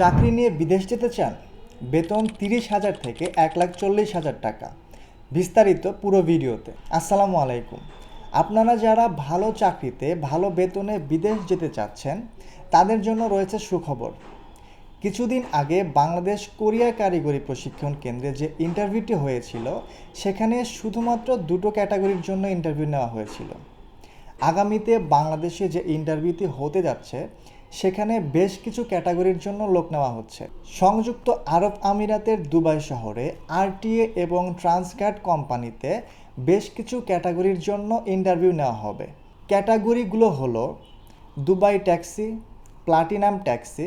চাকরি নিয়ে বিদেশ যেতে চান? বেতন তিরিশ হাজার থেকে এক লাখ চল্লিশ হাজার টাকা। বিস্তারিত পুরো ভিডিওতে। আসসালামু আলাইকুম। আপনারা যারা ভালো চাকরিতে, ভালো বেতনে বিদেশ যেতে চাচ্ছেন, তাদের জন্য রয়েছে সুখবর। কিছুদিন আগে বাংলাদেশ কোরিয়া কারিগরি প্রশিক্ষণ কেন্দ্রে যে ইন্টারভিউটি হয়েছিল, সেখানে শুধুমাত্র দুটো ক্যাটাগরির জন্য ইন্টারভিউ নেওয়া হয়েছিল। আগামীতে বাংলাদেশে যে ইন্টারভিউটি হতে যাচ্ছে সেখানে বেশ কিছু ক্যাটাগরির জন্য লোক নেওয়া হচ্ছে। সংযুক্ত আরব আমিরাতের দুবাই শহরে আরটিএ এবং ট্রান্সক্যাট কোম্পানিতে বেশ কিছু ক্যাটাগরির জন্য ইন্টারভিউ নেওয়া হবে। ক্যাটাগরিগুলো হলো Dubai taxi, platinum taxi,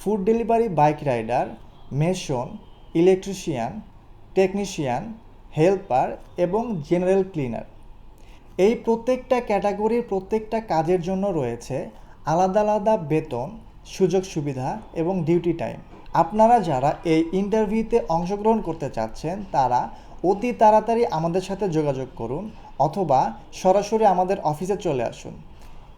food delivery bike rider, mason, electrician, technician, helper এবং জেনারেল ক্লিনার। এই প্রত্যেকটা ক্যাটাগরির প্রত্যেকটা কাজের জন্য রয়েছে আলাদা আলাদা বেতন, সুযোগ সুবিধা এবং ডিউটি টাইম আপনারা যারা এই ইন্টারভিউতে অংশগ্রহণ করতে চাচ্ছেন, তারা অতি তাড়াতাড়ি আমাদের সাথে যোগাযোগ করুন অথবা সরাসরি আমাদের অফিসে চলে আসুন।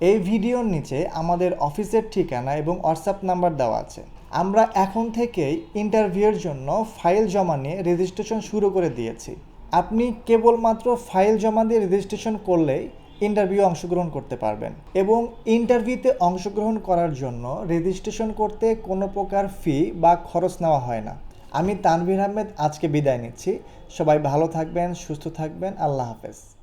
এই ভিডিওর নিচে আমাদের অফিসের ঠিকানা এবং হোয়াটসঅ্যাপ নাম্বার দেওয়া আছে। আমরা এখন থেকেই ইন্টারভিউয়ের জন্য ফাইল জমা নিয়ে রেজিস্ট্রেশন শুরু করে দিয়েছি। আপনি কেবলমাত্র ফাইল জমা দিয়ে রেজিস্ট্রেশন করলেই ইন্টারভিউ অংশগ্রহণ করতে পারবেন এবং ইন্টারভিউতে অংশগ্রহণ করার জন্য রেজিস্ট্রেশন করতে কোনো প্রকার ফি বা খরচ নেওয়া হয় না। আমি তানভীর আহমেদ, আজকে বিদায় নিচ্ছি। সবাই ভালো থাকবেন, সুস্থ থাকবেন। আল্লাহ হাফেজ।